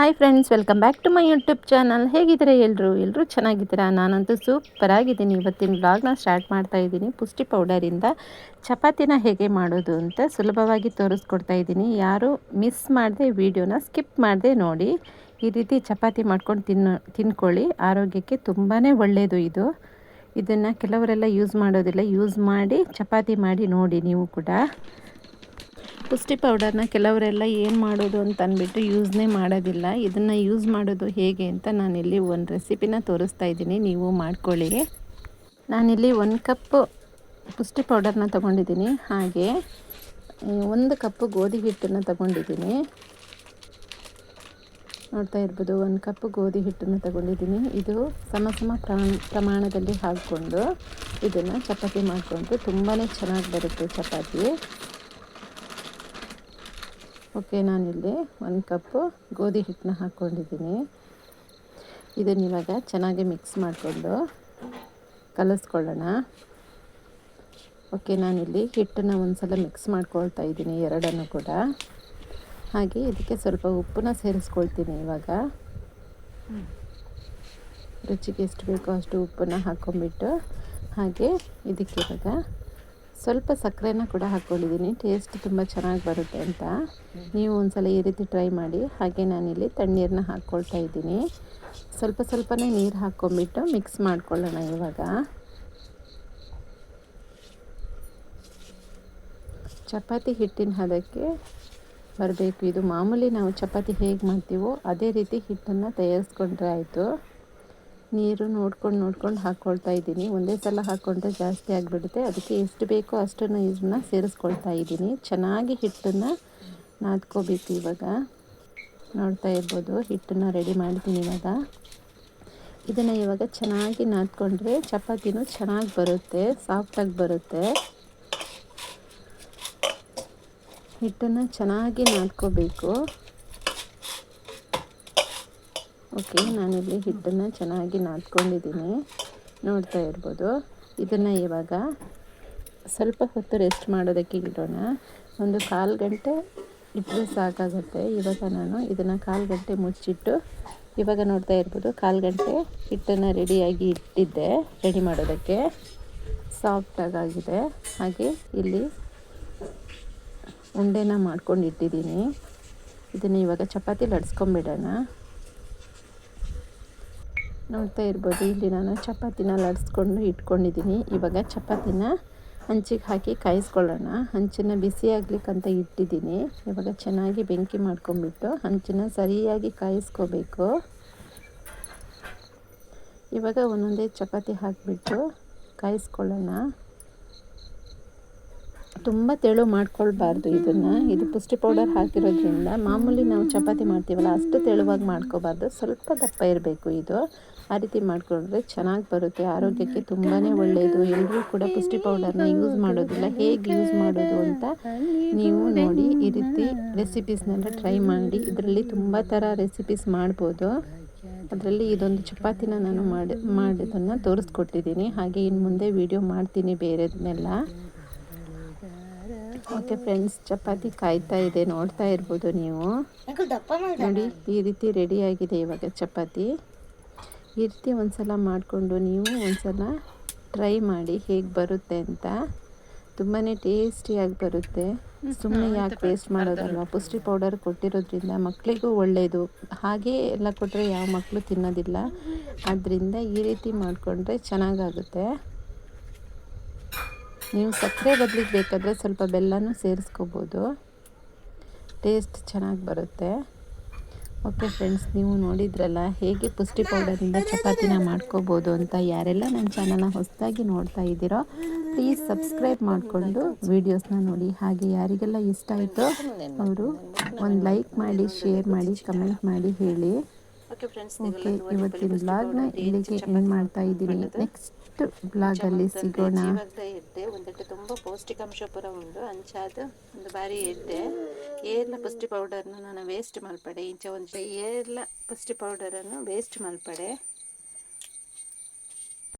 Hi friends welcome back to my YouTube channel ಹೇಗಿದ್ದೀರಾ ಎಲ್ಲರೂ ಎಲ್ಲರೂ ಚೆನ್ನಾಗಿದ್ದೀರಾ? ನಾನಂತೂ ಸೂಪರ್ ಆಗಿದ್ದೀನಿ. ಇವತ್ತಿನ ಬ್ಲಾಗ್ನ ಸ್ಟಾರ್ಟ್ ಮಾಡ್ತಾ ಇದ್ದೀನಿ. ಪುಷ್ಟಿ ಪೌಡರಿಂದ ಚಪಾತಿನ ಹೇಗೆ ಮಾಡೋದು ಅಂತ ಸುಲಭವಾಗಿ ತೋರಿಸ್ಕೊಡ್ತಾ ಇದ್ದೀನಿ. ಯಾರು ಮಿಸ್ ಮಾಡದೆ ವಿಡಿಯೋನ ಸ್ಕಿಪ್ ಮಾಡದೆ ನೋಡಿ. ಈ ರೀತಿ ಚಪಾತಿ ಮಾಡ್ಕೊಂಡು ತಿನ್ನೋ, ತಿನ್ಕೊಳ್ಳಿ. ಆರೋಗ್ಯಕ್ಕೆ ತುಂಬಾ ಒಳ್ಳೆಯದು ಇದು. ಇದನ್ನು ಕೆಲವರೆಲ್ಲ ಯೂಸ್ ಮಾಡೋದಿಲ್ಲ. ಯೂಸ್ ಮಾಡಿ, ಚಪಾತಿ ಮಾಡಿ ನೋಡಿ ನೀವು ಕೂಡ. ಪುಷ್ಟಿ ಪೌಡರ್ನ ಕೆಲವರೆಲ್ಲ ಏನು ಮಾಡೋದು ಅಂತ ಅಂದ್ಬಿಟ್ಟು ಯೂಸ್ನೇ ಮಾಡೋದಿಲ್ಲ. ಇದನ್ನು ಯೂಸ್ ಮಾಡೋದು ಹೇಗೆ ಅಂತ ನಾನಿಲ್ಲಿ ಒಂದು ರೆಸಿಪಿನ ತೋರಿಸ್ತಾ ಇದ್ದೀನಿ. ನೀವು ಮಾಡ್ಕೊಳ್ಳಿ. ನಾನಿಲ್ಲಿ ಒಂದು ಕಪ್ಪು ಪುಷ್ಟಿ ಪೌಡರ್ನ ತೊಗೊಂಡಿದ್ದೀನಿ. ಹಾಗೆ ಒಂದು ಕಪ್ಪು ಗೋಧಿ ಹಿಟ್ಟನ್ನು ತಗೊಂಡಿದ್ದೀನಿ. ನೋಡ್ತಾ ಇರ್ಬೋದು, ಒಂದು ಕಪ್ಪು ಗೋಧಿ ಹಿಟ್ಟನ್ನು ತಗೊಂಡಿದ್ದೀನಿ. ಇದು ಸಮ ಸಮ ಪ್ರಮಾಣದಲ್ಲಿ ಹಾಕ್ಕೊಂಡು ಇದನ್ನು ಚಪಾತಿ ಮಾಡಿಕೊಂಡು ತುಂಬಾ ಚೆನ್ನಾಗಿ ಬರುತ್ತೆ ಚಪಾತಿ. ಓಕೆ, ನಾನಿಲ್ಲಿ ಒಂದು ಕಪ್ಪು ಗೋಧಿ ಹಿಟ್ಟನ್ನ ಹಾಕ್ಕೊಂಡಿದ್ದೀನಿ. ಇದನ್ನು ಇವಾಗ ಚೆನ್ನಾಗಿ ಮಿಕ್ಸ್ ಮಾಡಿಕೊಂಡು ಕಲಿಸ್ಕೊಳ್ಳೋಣ. ಓಕೆ, ನಾನಿಲ್ಲಿ ಹಿಟ್ಟನ್ನು ಒಂದು ಸಲ ಮಿಕ್ಸ್ ಮಾಡ್ಕೊಳ್ತಾ ಇದ್ದೀನಿ, ಎರಡನ್ನು ಕೂಡ. ಹಾಗೆ ಇದಕ್ಕೆ ಸ್ವಲ್ಪ ಉಪ್ಪನ್ನ ಸೇರಿಸ್ಕೊಳ್ತೀನಿ ಇವಾಗ. ರುಚಿಗೆ ಎಷ್ಟು ಬೇಕೋ ಅಷ್ಟು ಉಪ್ಪನ್ನು ಹಾಕ್ಕೊಂಬಿಟ್ಟು ಹಾಗೆ ಇದಕ್ಕೆ ಇವಾಗ ಸ್ವಲ್ಪ ಸಕ್ಕರೆನ ಕೂಡ ಹಾಕ್ಕೊಂಡಿದ್ದೀನಿ. ಟೇಸ್ಟ್ ತುಂಬ ಚೆನ್ನಾಗಿ ಬರುತ್ತೆ ಅಂತ. ನೀವು ಒಂದ್ಸಲ ಈ ರೀತಿ ಟ್ರೈ ಮಾಡಿ. ಹಾಗೆ ನಾನಿಲ್ಲಿ ತಣ್ಣೀರನ್ನ ಹಾಕ್ಕೊಳ್ತಾ ಇದ್ದೀನಿ. ಸ್ವಲ್ಪ ಸ್ವಲ್ಪನೇ ನೀರು ಹಾಕ್ಕೊಂಬಿಟ್ಟು ಮಿಕ್ಸ್ ಮಾಡ್ಕೊಳ್ಳೋಣ ಇವಾಗ. ಚಪಾತಿ ಹಿಟ್ಟಿನ ಹದಕ್ಕೆ ಬರಬೇಕು. ಇದು ಮಾಮೂಲಿ ನಾವು ಚಪಾತಿ ಹೇಗೆ ಮಾಡ್ತೀವೋ ಅದೇ ರೀತಿ ಹಿಟ್ಟನ್ನು ತಯಾರಿಸ್ಕೊಂಡ್ರೆ ಆಯಿತು. ನೀರು ನೋಡ್ಕೊಂಡು ನೋಡ್ಕೊಂಡು ಹಾಕ್ಕೊಳ್ತಾ ಇದ್ದೀನಿ. ಒಂದೇ ಸಲ ಹಾಕ್ಕೊಂಡ್ರೆ ಜಾಸ್ತಿ ಆಗಿಬಿಡುತ್ತೆ. ಅದಕ್ಕೆ ಎಷ್ಟು ಬೇಕೋ ಅಷ್ಟನ್ನು ಇದನ್ನ ಸೇರಿಸ್ಕೊಳ್ತಾ ಇದ್ದೀನಿ. ಚೆನ್ನಾಗಿ ಹಿಟ್ಟನ್ನು ನಾದ್ಕೋಬೇಕು ಇವಾಗ. ನೋಡ್ತಾ ಇರ್ಬೋದು, ಹಿಟ್ಟನ್ನು ರೆಡಿ ಮಾಡ್ತೀನಿ ಇವಾಗ. ಇದನ್ನು ಇವಾಗ ಚೆನ್ನಾಗಿ ನಾದ್ಕೊಂಡ್ರೆ ಚಪಾತಿನೂ ಚೆನ್ನಾಗಿ ಬರುತ್ತೆ ಸಾಫ್ಟಾಗಿ ಬರುತ್ತೆ. ಹಿಟ್ಟನ್ನು ಚೆನ್ನಾಗಿ ನಾದ್ಕೋಬೇಕು. ಓಕೆ, ನಾನಿಲ್ಲಿ ಹಿಟ್ಟನ್ನು ಚೆನ್ನಾಗಿ ನಾದ್ಕೊಂಡಿದ್ದೀನಿ. ನೋಡ್ತಾ ಇರ್ಬೋದು. ಇದನ್ನು ಇವಾಗ ಸ್ವಲ್ಪ ಹೊತ್ತು ರೆಸ್ಟ್ ಮಾಡೋದಕ್ಕೆ ಇಡೋಣ. ಒಂದು ಕಾಲು ಗಂಟೆ ಇಟ್ಟರೆ ಸಾಕಾಗುತ್ತೆ. ಇವಾಗ ನಾನು ಇದನ್ನು ಕಾಲು ಗಂಟೆ ಮುಚ್ಚಿಟ್ಟು ಇವಾಗ ನೋಡ್ತಾ ಇರ್ಬೋದು, ಕಾಲು ಗಂಟೆ ಹಿಟ್ಟನ್ನು ರೆಡಿಯಾಗಿ ಇಟ್ಟಿದ್ದೆ, ರೆಡಿ ಮಾಡೋದಕ್ಕೆ. ಸಾಫ್ಟಾಗಿದೆ ಹಾಗೆ ಇಲ್ಲಿ ಉಂಡೆನ ಮಾಡ್ಕೊಂಡು ಇಟ್ಟಿದ್ದೀನಿ. ಇದನ್ನು ಇವಾಗ ಚಪಾತಿ ಲಡ್ಸ್ಕೊಂಬಿಡೋಣ. ನೋಡ್ತಾ ಇರ್ಬೋದು, ಇಲ್ಲಿ ನಾನು ಚಪಾತಿನ ಲಡ್ಸ್ಕೊಂಡು ಇಟ್ಕೊಂಡಿದ್ದೀನಿ. ಇವಾಗ ಚಪಾತಿನ ಹಂಚಿಗೆ ಹಾಕಿ ಕಾಯಿಸ್ಕೊಳ್ಳೋಣ. ಹಂಚನ್ನು ಬಿಸಿ ಆಗ್ಲಿಕ್ಕಂತ ಇಟ್ಟಿದ್ದೀನಿ. ಇವಾಗ ಚೆನ್ನಾಗಿ ಬೆಂಕಿ ಮಾಡ್ಕೊಂಬಿಟ್ಟು ಹಂಚನ್ನು ಸರಿಯಾಗಿ ಕಾಯಿಸ್ಕೋಬೇಕು. ಇವಾಗ ಒಂದೊಂದೇ ಚಪಾತಿ ಹಾಕಿಬಿಟ್ಟು ಕಾಯಿಸ್ಕೊಳ್ಳೋಣ. ತುಂಬ ತೆಳು ಮಾಡ್ಕೊಳ್ಬಾರ್ದು ಇದನ್ನು. ಇದು ಪುಷ್ಟಿ ಪೌಡರ್ ಹಾಕಿರೋದ್ರಿಂದ ಮಾಮೂಲಿ ನಾವು ಚಪಾತಿ ಮಾಡ್ತೀವಲ್ಲ, ಅಷ್ಟು ತೆಳುವಾಗಿ ಮಾಡ್ಕೋಬಾರ್ದು. ಸ್ವಲ್ಪ ದಪ್ಪ ಇರಬೇಕು ಇದು. ಆ ರೀತಿ ಮಾಡಿಕೊಂಡ್ರೆ ಚೆನ್ನಾಗಿ ಬರುತ್ತೆ. ಆರೋಗ್ಯಕ್ಕೆ ತುಂಬಾ ಒಳ್ಳೆಯದು ಎಲ್ಲರೂ ಕೂಡ ಪುಷ್ಟಿ ಪೌಡರ್ನ ಯೂಸ್ ಮಾಡೋದಿಲ್ಲ. ಹೇಗೆ ಯೂಸ್ ಮಾಡೋದು ಅಂತ ನೀವು ನೋಡಿ ಈ ರೀತಿ ರೆಸಿಪೀಸ್ನೆಲ್ಲ ಟ್ರೈ ಮಾಡಿ. ಇದರಲ್ಲಿ ತುಂಬ ಥರ ರೆಸಿಪೀಸ್ ಮಾಡ್ಬೋದು. ಅದರಲ್ಲಿ ಇದೊಂದು ಚಪಾತಿನ ನಾನು ಮಾಡಿ, ಮಾಡಿದ್ದನ್ನು ತೋರಿಸ್ಕೊಟ್ಟಿದ್ದೀನಿ. ಹಾಗೆ ಇನ್ನು ಮುಂದೆ ವೀಡಿಯೋ ಮಾಡ್ತೀನಿ ಬೇರೆದನ್ನೆಲ್ಲ. ಓಕೆ ಫ್ರೆಂಡ್ಸ್ ಚಪಾತಿ ಕಾಯ್ತಾ ಇದೆ ನೋಡ್ತಾ ಇರ್ಬೋದು ನೀವು. ನೋಡಿ ಈ ರೀತಿ ರೆಡಿಯಾಗಿದೆ ಇವಾಗ ಚಪಾತಿ. ಈ ರೀತಿ ಒಂದ್ಸಲ ಮಾಡಿಕೊಂಡು ನೀವು ಒಂದ್ಸಲ ಟ್ರೈ ಮಾಡಿ ಹೇಗೆ ಬರುತ್ತೆ ಅಂತ. ತುಂಬಾ ಟೇಸ್ಟಿಯಾಗಿ ಬರುತ್ತೆ. ಸುಮ್ಮನೆ ಯಾಕೆ ವೇಸ್ಟ್ ಮಾಡೋದಲ್ವ? ಪುಷ್ಟಿ ಪೌಡರ್ ಕೊಟ್ಟಿರೋದ್ರಿಂದ ಮಕ್ಕಳಿಗೂ ಒಳ್ಳೆಯದು ಹಾಗೇ ಎಲ್ಲ ಕೊಟ್ಟರೆ ಯಾವ ಮಕ್ಕಳು ತಿನ್ನೋದಿಲ್ಲ. ಆದ್ದರಿಂದ ಈ ರೀತಿ ಮಾಡಿಕೊಂಡ್ರೆ ಚೆನ್ನಾಗಾಗುತ್ತೆ. ನೀವು ಸಕ್ಕರೆ ಬದಲಿಗೆ ಬೇಕಾದರೆ ಸ್ವಲ್ಪ ಬೆಲ್ಲನೂ ಸೇರಿಸ್ಕೋಬೋದು. ಟೇಸ್ಟ್ ಚೆನ್ನಾಗಿ ಬರುತ್ತೆ. ಓಕೆ ಫ್ರೆಂಡ್ಸ್ ನೀವು ನೋಡಿದ್ರಲ್ಲ ಹೇಗೆ ಪುಷ್ಟಿ ಪೌಡರಿಂದ ಚಪಾತಿನ ಮಾಡ್ಕೋಬೋದು ಅಂತ ಯಾರೆಲ್ಲ ನನ್ನ ಚಾನಲ್ನ ಹೊಸದಾಗಿ ನೋಡ್ತಾ ಇದ್ದೀರೋ ಪ್ಲೀಸ್ ಸಬ್ಸ್ಕ್ರೈಬ್ ಮಾಡಿಕೊಂಡು ವೀಡಿಯೋಸ್ನ ನೋಡಿ. ಹಾಗೆ ಯಾರಿಗೆಲ್ಲ ಇಷ್ಟ ಆಯಿತು ಅವರು ಒಂದು ಲೈಕ್ ಮಾಡಿ ಶೇರ್ ಮಾಡಿ ಕಮೆಂಟ್ ಮಾಡಿ ಹೇಳಿ. ಓಕೆ ಇವತ್ತಿನ ಬ್ಲಾಗ್ನ ಇಲ್ಲಿಗೆ ಎಂಡ್ ಮಾಡ್ತಾ ಇದ್ದೀನಿ. ನೆಕ್ಸ್ಟ್ ಬ್ಲಾಗಲ್ಲಿ ಸಿಗೋಣ. ಇದ್ದೆ. ಒಂದಟ್ಟು ತುಂಬ ಪೌಷ್ಟಿಕಾಂಶ ಪುರ ಉಂಡು ಅಂಚಾದ ಒಂದು ಬಾರಿ ಇದ್ದೆ. ಏರ್ಲ ಪುಷ್ಟಿ ಪೌಡರ್ನ ನಾನು ವೇಸ್ಟ್ ಮಲ್ಪಡೆ. ಇಂಚ ಒಂದು ಏರ್ಲ ಪುಷ್ಟಿ ಪೌಡರನ್ನು ವೇಸ್ಟ್ ಮಲ್ಪಡೆ.